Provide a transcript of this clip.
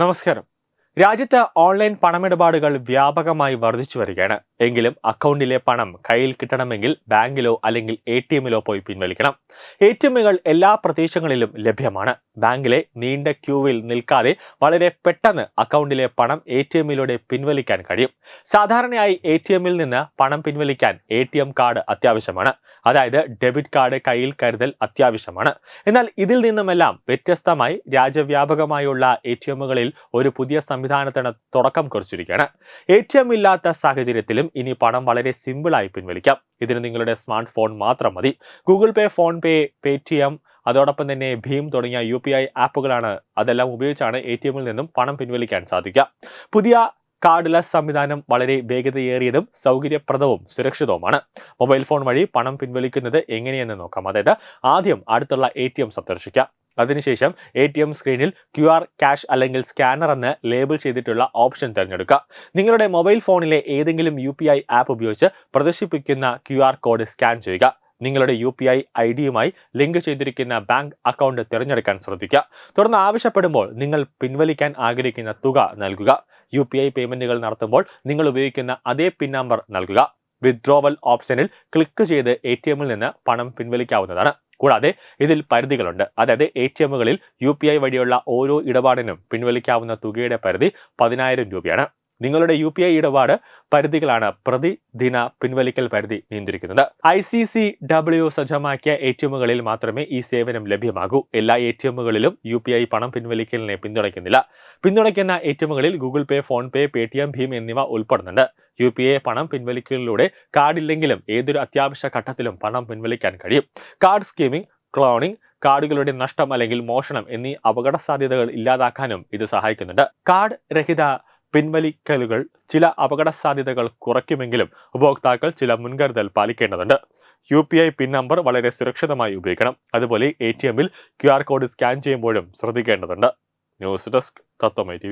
നമസ്കാരം. രാജ്യത്ത് ഓൺലൈൻ പണമിടപാടുകൾ വ്യാപകമായി വർദ്ധിച്ചു വരികയാണ് എങ്കിലും അക്കൗണ്ടിലെ പണം കയ്യിൽ കിട്ടണമെങ്കിൽ ബാങ്കിലോ അല്ലെങ്കിൽ എ ടി എമ്മിലോ പോയി പിൻവലിക്കണം. എ ടി എമ്മുകൾ എല്ലാ പ്രദേശങ്ങളിലും ലഭ്യമാണ്. ബാങ്കിലെ നീണ്ട ക്യൂവിൽ നിൽക്കാതെ വളരെ പെട്ടെന്ന് അക്കൗണ്ടിലെ പണം എ ടി എമ്മിലൂടെ പിൻവലിക്കാൻ കഴിയും. സാധാരണയായി എ ടി എമ്മിൽ നിന്ന് പണം പിൻവലിക്കാൻ എ ടി എം കാർഡ് അത്യാവശ്യമാണ്. അതായത് ഡെബിറ്റ് കാർഡ് കയ്യിൽ കരുതൽ അത്യാവശ്യമാണ്. എന്നാൽ ഇതിൽ നിന്നുമെല്ലാം വ്യത്യസ്തമായി രാജ്യവ്യാപകമായുള്ള എ ടി എമ്മുകളിൽ ഒരു പുതിയ സംവിധാനത്തിന് തുടക്കം കുറിച്ചിരിക്കുകയാണ്. എ ടി എം ഇല്ലാത്ത സാഹചര്യത്തിലും ഇനി പണം വളരെ സിമ്പിളായി പിൻവലിക്കാം. ഇതിന് നിങ്ങളുടെ സ്മാർട്ട് ഫോൺ മാത്രം മതി. Google Pay PhonePe Paytm അതോടൊപ്പം തന്നെ ഭീം തുടങ്ങിയ യു പി ഐ ആപ്പുകളാണ് അതെല്ലാം ഉപയോഗിച്ചാണ് എ ടി എമ്മിൽ നിന്നും പണം പിൻവലിക്കാൻ സാധിക്കുക. പുതിയ കാർഡ്ലെസ് സംവിധാനം വളരെ വേഗതയേറിയതും സൗകര്യപ്രദവും സുരക്ഷിതവുമാണ്. മൊബൈൽ ഫോൺ വഴി പണം പിൻവലിക്കുന്നത് എങ്ങനെയെന്ന് നോക്കാം. അതായത് ആദ്യം അടുത്തുള്ള എ ടി എം സന്ദർശിക്കാം. അതിനുശേഷം എ ടി എം സ്ക്രീനിൽ ക്യു ആർ ക്യാഷ് അല്ലെങ്കിൽ സ്കാനർ എന്ന് ലേബിൾ ചെയ്തിട്ടുള്ള ഓപ്ഷൻ തിരഞ്ഞെടുക്കുക. നിങ്ങളുടെ മൊബൈൽ ഫോണിലെ ഏതെങ്കിലും യു ആപ്പ് ഉപയോഗിച്ച് പ്രദർശിപ്പിക്കുന്ന ക്യു കോഡ് സ്കാൻ ചെയ്യുക. നിങ്ങളുടെ യു പി ഐ ഐ ഡിയുമായി ലിങ്ക് ചെയ്തിരിക്കുന്ന ബാങ്ക് അക്കൗണ്ട് തിരഞ്ഞെടുക്കാൻ ശ്രദ്ധിക്കുക. തുടർന്ന് ആവശ്യപ്പെടുമ്പോൾ നിങ്ങൾ പിൻവലിക്കാൻ ആഗ്രഹിക്കുന്ന തുക നൽകുക. യു പി ഐ പേയ്മെന്റുകൾ നടത്തുമ്പോൾ നിങ്ങൾ ഉപയോഗിക്കുന്ന അതേ പിൻ നമ്പർ നൽകുക. വിത്ഡ്രോവൽ ഓപ്ഷനിൽ ക്ലിക്ക് ചെയ്ത് എ ടി എമ്മിൽ നിന്ന് പണം പിൻവലിക്കാവുന്നതാണ്. കൂടാതെ ഇതിൽ പരിധികളുണ്ട്. അതായത് എ ടി എമ്മുകളിൽ യു പി ഐ വഴിയുള്ള ഓരോ ഇടപാടിനും പിൻവലിക്കാവുന്ന തുകയുടെ പരിധി പതിനായിരം രൂപയാണ്. നിങ്ങളുടെ യു പി ഐ ഇടപാട് പരിധികളാണ് പ്രതിദിന പിൻവലിക്കൽ പരിധി നിയന്ത്രിക്കുന്നത് ഐ സി സി ഡബ്ല്യു സജ്ജമാക്കിയ എ ടി എമ്മുകളിൽ മാത്രമേ ഈ സേവനം ലഭ്യമാകൂ. എല്ലാ എ ടി എമ്മുകളിലും യു പി ഐ പണം പിൻവലിക്കലിനെ പിന്തുണയ്ക്കുന്നില്ല. പിന്തുണയ്ക്കുന്ന എ ടി എമ്മുകളിൽ Google Pay PhonePe Paytm ഭീം എന്നിവ ഉൾപ്പെടുന്നുണ്ട്. യു പി ഐ പണം പിൻവലിക്കലിലൂടെ കാർഡില്ലെങ്കിലും ഏതൊരു അത്യാവശ്യ ഘട്ടത്തിലും പണം പിൻവലിക്കാൻ കഴിയും. കാർഡ് സ്കീമിംഗ് ക്ലോണിംഗ് കാർഡുകളുടെ നഷ്ടം അല്ലെങ്കിൽ മോഷണം എന്നീ അപകട സാധ്യതകൾ ഇല്ലാതാക്കാനും ഇത് സഹായിക്കുന്നുണ്ട്. കാർഡ് രഹിത പിൻവലിക്കലുകൾ ചില അപകട സാധ്യതകൾ കുറയ്ക്കുമെങ്കിലും ഉപഭോക്താക്കൾ ചില മുൻകരുതൽ പാലിക്കേണ്ടതുണ്ട്. U P I PIN number വളരെ സുരക്ഷിതമായി ഉപയോഗിക്കണം. അതുപോലെ എ ടി എമ്മിൽ ക്യു ആർ കോഡ് സ്കാൻ ചെയ്യുമ്പോഴും ശ്രദ്ധിക്കേണ്ടതുണ്ട്. ന്യൂസ് ഡെസ്ക് തത്വമൈ ടി